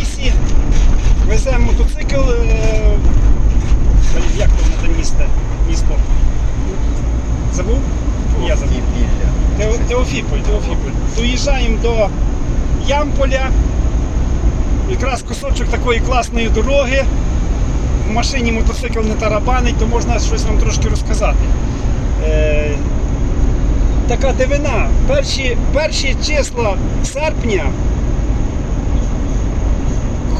рейсі. Веземо мотоцикл. е, Як там місто? Місто? Забув? Я забув. Тео- Теофіполь, Теофіполь. Доїжджаємо до Ямполя. Якраз кусочок такої класної дороги. В машині мотоцикл не тарабанить, то можна щось вам трошки розказати. Е, така дивина. Перші, перші числа серпня.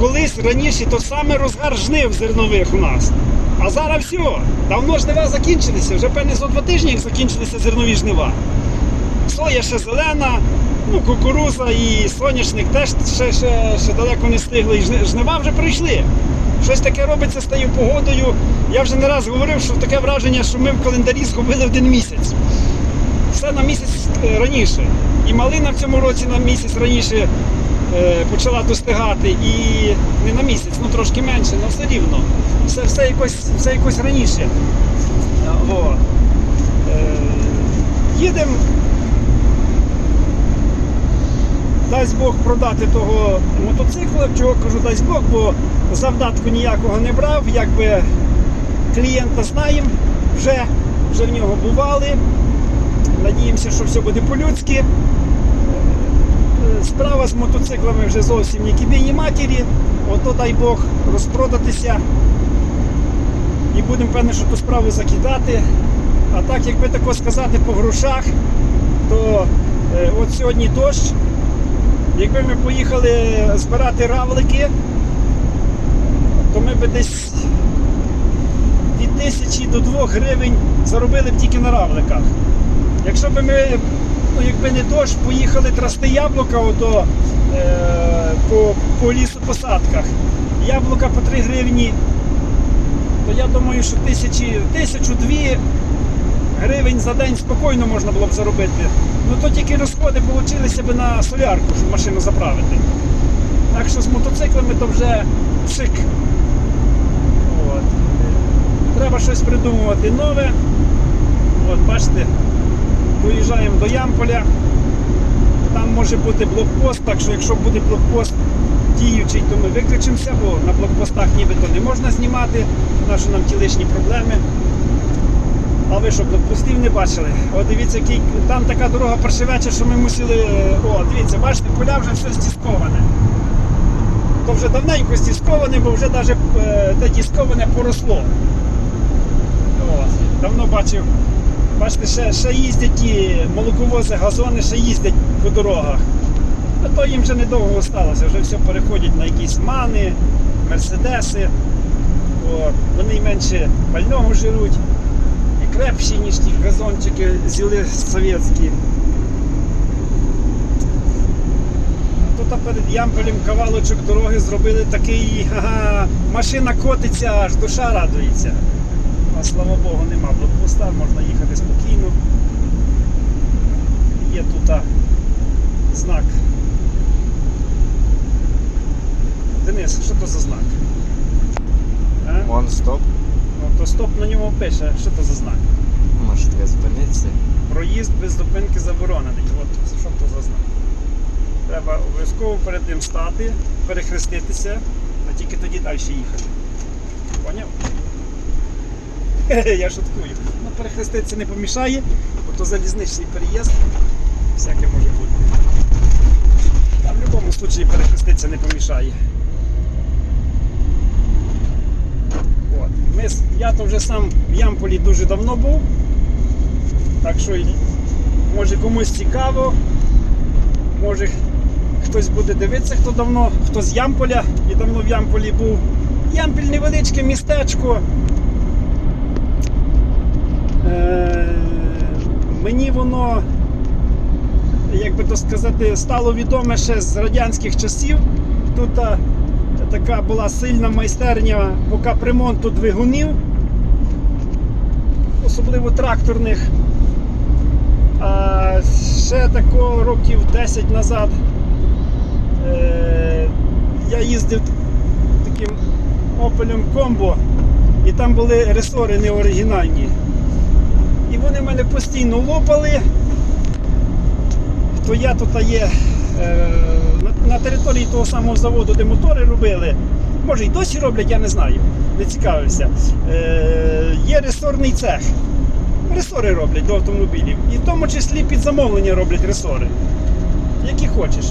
Колись раніше то саме розгар жнив зернових у нас. А зараз все. Давно жнива закінчилися. Вже певне за два тижні як закінчилися зернові жнива. Соя ще зелена, ну, кукуруза і соняшник теж ще, ще, ще далеко не стигли. І жнива вже прийшли. Щось таке робиться з тією погодою. Я вже не раз говорив, що таке враження, що ми в календарі згубили один місяць. Все на місяць е, раніше. І малина в цьому році на місяць раніше почала достигати. І не на місяць, ну трошки менше, але все рівно. Все, все, якось, все якось раніше. О. Е, їдемо. Дасть Бог продати того мотоцикла. Чого кажу, дасть Бог, бо завдатку ніякого не брав. Якби клієнта знаємо, вже, вже в нього бували. Надіємося, що все буде по-людськи. Справа з мотоциклами вже зовсім не кібіні матері. Ото дай Бог розпродатися. І будемо певне, що ту справу закидати. А так, якби тако сказати по грошах, то е, от сьогодні дощ. Якби ми поїхали збирати равлики, то ми б десь від тисячі до двох гривень заробили б тільки на равликах. Якщо б ми, ну якби не дощ, поїхали трасти яблука ото, е, по, по лісопосадках, яблука по 3 гривні, то я думаю, що тисячі, тисячу-дві гривень за день спокійно можна було б заробити. Ну то тільки розходи получилися б на солярку, щоб машину заправити. Так що з мотоциклами то вже пшик. От. Треба щось придумувати нове. От, бачите, доїжджаємо до Ямполя. Там може бути блокпост, так що якщо буде блокпост діючий, то ми виключимося, бо на блокпостах нібито не можна знімати, тому що нам ті лишні проблеми. А ви що, блокпостів не бачили? О, дивіться, який там така дорога паршивеча, що ми мусили. е, О, дивіться, бачите, поля вже все стісковане. То вже давненько стісковане, бо вже навіть е, те дісковане поросло. О, давно бачив. Бачите, ще, ще їздять ті молоковози, газони, ще їздять по дорогах. А то їм вже недовго осталося, вже все переходять на якісь мани, мерседеси. От. Вони менше пального жируть і крепші, ніж ті газончики зіли совєтські. Тут перед Ямполем кавалочок дороги зробили такий, ага, машина котиться, аж душа радується. А слава Богу, нема блокпоста, можна їхати спокійно. Є тут а, знак. Денис, що то за знак? А? Вон стоп. Ну, то стоп на ньому пише, що то за знак. Може тебе зупинитися. Проїзд без зупинки заборонений. От що то за знак. Треба обов'язково перед ним стати, перехреститися, а тільки тоді далі їхати. Поняв? Я шуткую. Ну, перехреститися не помішає, бо то залізничний переїзд. Всяке може бути. Та в будь-якому випадку перехреститися не помішає. От. Ми, я то вже сам в Ямполі дуже давно був. Так що може комусь цікаво, може хтось буде дивитися, хто давно, хто з Ямполя і давно в Ямполі був. Ямпіль невеличке містечко. Е, мені воно, як би то сказати, стало відоме ще з радянських часів. Тут а, така була сильна майстерня по капремонту двигунів, особливо тракторних. А ще тако років 10 назад е, я їздив таким Opel Combo, і там були ресори неоригінальні. І вони мене постійно лопали. То я тут є е, на, території того самого заводу, де мотори робили. Може і досі роблять, я не знаю. Не цікавився. Е, є ресорний цех. Ресори роблять до автомобілів. І в тому числі під замовлення роблять ресори. Які хочеш.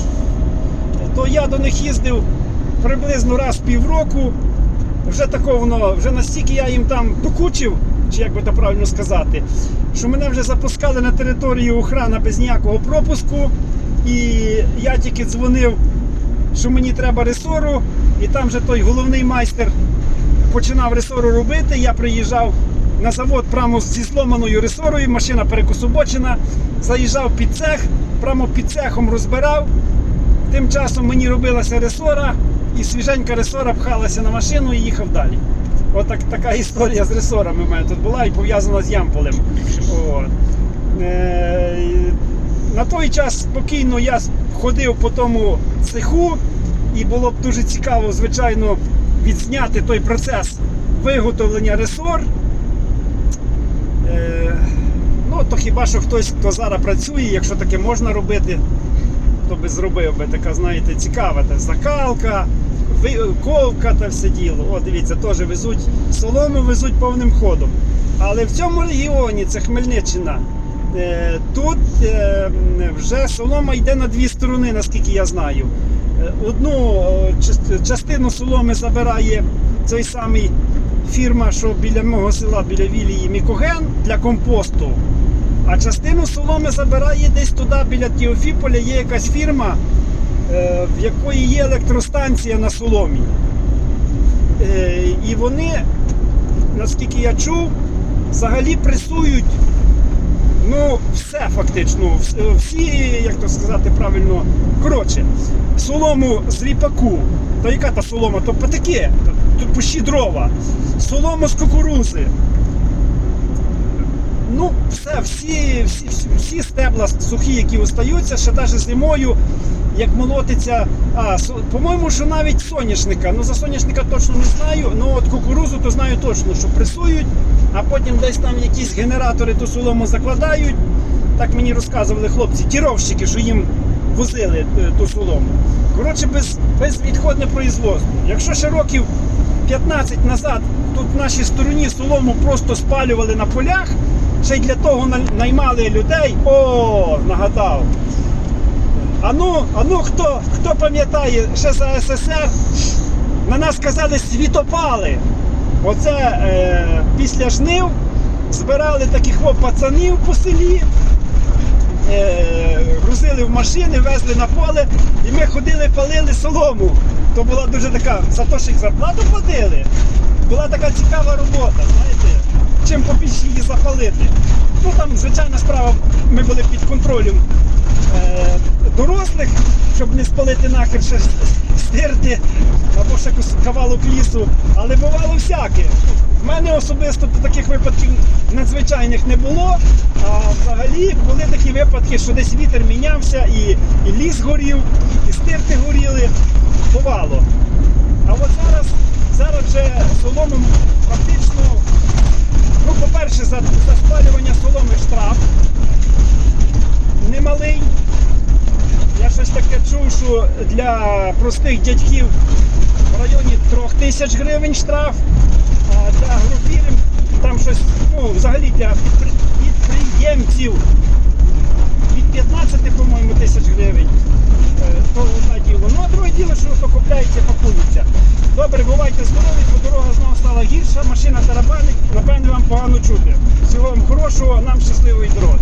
То я до них їздив приблизно раз в півроку. Вже такого воно, вже настільки я їм там докучив, чи як би то правильно сказати, що мене вже запускали на територію охрана без ніякого пропуску. І я тільки дзвонив, що мені треба ресору, і там вже той головний майстер починав ресору робити. Я приїжджав на завод прямо зі зломаною ресорою, машина перекособочена, заїжджав під цех, прямо під цехом розбирав. Тим часом мені робилася ресора, і свіженька ресора пхалася на машину і їхав далі. Отак така історія з ресорами в мене тут була і пов'язана з Ямполем. От. Е, на той час спокійно я ходив по тому цеху, і було б дуже цікаво, звичайно, відзняти той процес виготовлення ресор. Е, ну, то хіба що хтось, хто зараз працює, якщо таке можна робити, то би зробив би така, знаєте, цікава та закалка, ковка та все діло. О, дивіться, теж везуть солому, везуть повним ходом. Але в цьому регіоні, це Хмельниччина, е, тут е, вже солома йде на дві сторони, наскільки я знаю. Е, Одну частину соломи забирає цей самий фірма, що біля мого села, біля Вілії Мікоген для компосту. А частину соломи забирає десь туди, біля Тіофіполя, є якась фірма, в якої є електростанція на соломі. Е, І вони, наскільки я чув, взагалі пресують ну, все фактично. Всі, як то сказати правильно, коротше, солому з ріпаку. То яка та солома? То патики, тут пущі дрова, солому з кукурузи. Ну, все, всі, всі, всі, стебла сухі, які остаються, ще навіть зимою, як молотиться. А, по-моєму, що навіть соняшника. Ну за соняшника точно не знаю. Ну от кукурузу то знаю точно, що пресують, а потім десь там якісь генератори ту солому закладають. Так мені розказували хлопці, тіровщики, що їм возили е, ту солому. Коротше, без, безвідходне производство. Якщо ще років 15 назад тут в нашій стороні солому просто спалювали на полях, ще й для того наймали людей. О, нагадав. А ну, а ну хто, хто пам'ятає ще за СССР, на нас казали світопали. Оце е, після жнив збирали таких пацанів по селі, е, грузили в машини, везли на поле, і ми ходили, палили солому. То була дуже така, за те, що їх зарплату платили, була така цікава робота, знаєте, чим побільше її запалити. Ну там, звичайна справа, ми були під контролем е, дорослих, щоб не спалити нахер ще стирти або ще кавалок лісу. Але бувало всяке. В мене особисто таких випадків надзвичайних не було. А взагалі були такі випадки, що десь вітер мінявся, і, і ліс горів, і стирти горіли. Бувало. А от зараз, зараз вже солому фактично, ну, по-перше, за, за спалювання соломи штраф немалий. Я щось таке чув, що для простих дядьків в районі 3 тисяч гривень штраф, а для агрофірм там щось, ну, взагалі для підприємців від 15, по-моєму, тисяч гривень. Е, То одне діло. Ну, а друге діло, що то купляється, пакується. Добре, бувайте здорові, бо дорога знову стала гірша, машина тарабанить, напевне, вам погано чути. Всього вам хорошого, нам щасливої дороги.